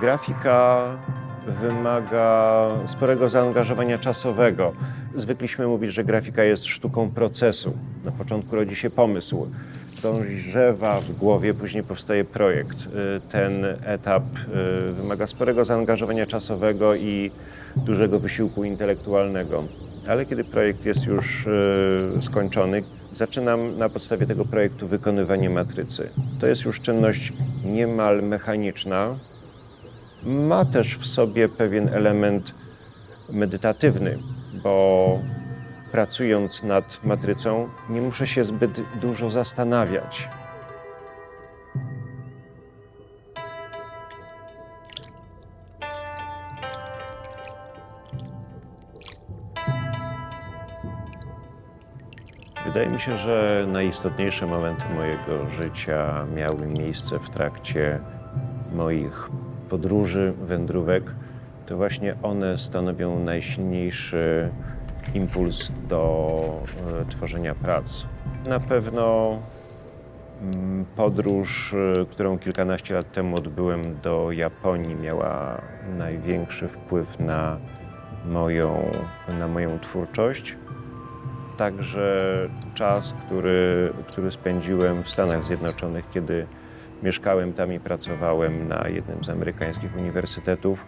Grafika wymaga sporego zaangażowania czasowego. Zwykliśmy mówić, że grafika jest sztuką procesu. Na początku rodzi się pomysł, dążewa w głowie, później powstaje projekt. Y, Ten etap y, wymaga sporego zaangażowania czasowego i dużego wysiłku intelektualnego. Ale kiedy projekt jest już y, skończony, zaczynam na podstawie tego projektu wykonywanie matrycy. To jest już czynność niemal mechaniczna, ma też w sobie pewien element medytatywny, bo pracując nad matrycą nie muszę się zbyt dużo zastanawiać. Wydaje mi się, że najistotniejsze momenty mojego życia miały miejsce w trakcie moich podróży, wędrówek. To właśnie one stanowią najsilniejszy impuls do e, tworzenia prac. Na pewno mm, podróż, e, którą kilkanaście lat temu odbyłem do Japonii, miała największy wpływ na moją, na moją twórczość także czas, który, który spędziłem w Stanach Zjednoczonych, kiedy mieszkałem tam i pracowałem na jednym z amerykańskich uniwersytetów,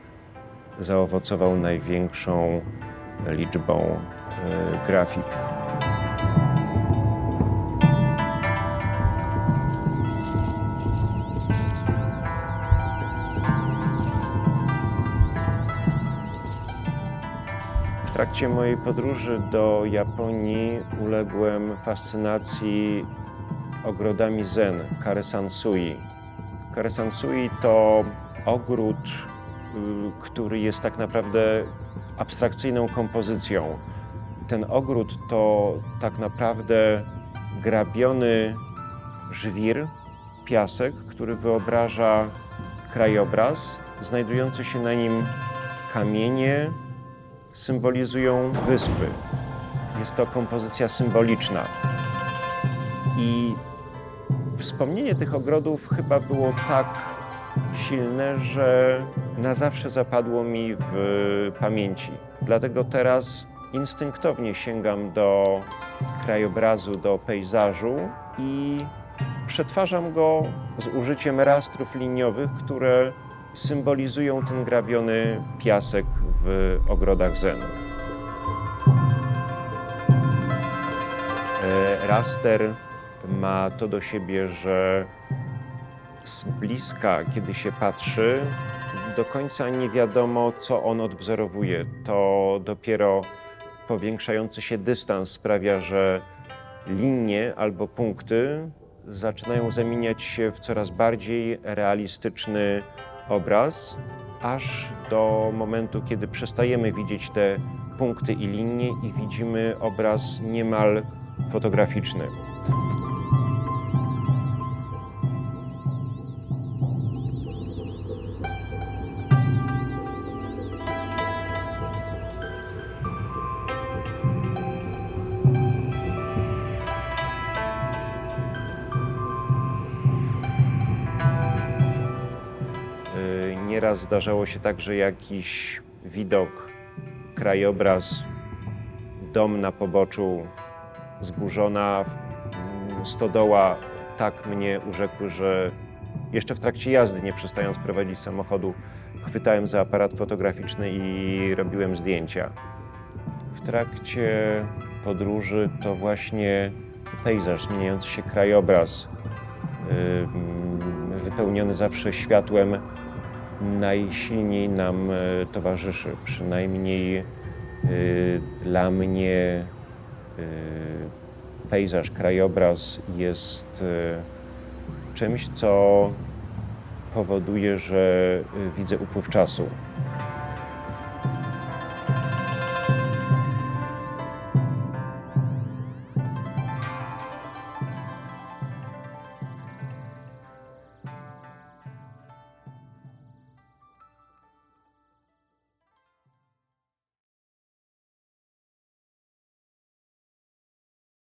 zaowocował największą liczbą e, grafik. W trakcie mojej podróży do Japonii uległem fascynacji ogrodami zen Karesansui. Karesansui to ogród, y, który jest tak naprawdę abstrakcyjną kompozycją. Ten ogród to tak naprawdę grabiony żwir, piasek, który wyobraża krajobraz. Znajdujące się na nim kamienie, symbolizują wyspy. Jest to kompozycja symboliczna. I wspomnienie tych ogrodów chyba było tak silne, że na zawsze zapadło mi w pamięci. Dlatego teraz instynktownie sięgam do krajobrazu, do pejzażu i przetwarzam go z użyciem rastrów liniowych, które symbolizują ten grabiony piasek w ogrodach zen. E, Raster ma to do siebie, że z bliska, kiedy się patrzy, do końca nie wiadomo, co on odwzorowuje. To dopiero powiększający się dystans sprawia, że linie albo punkty zaczynają zamieniać się w coraz bardziej realistyczny obraz, aż do momentu, kiedy przestajemy widzieć te punkty i linie i widzimy obraz niemal fotograficzny. Y, Nieraz zdarzało się tak, że jakiś widok, krajobraz, dom na poboczu, zburzona stodoła tak mnie urzekły, że jeszcze w trakcie jazdy, nie przestając prowadzić samochodu, chwytałem za aparat fotograficzny i robiłem zdjęcia. W trakcie podróży to właśnie pejzaż, zmieniający się krajobraz, wypełniony zawsze światłem, najsilniej nam e, towarzyszy. Przynajmniej y, dla mnie y, pejzaż, krajobraz jest y, czymś, co powoduje, że y, widzę upływ czasu.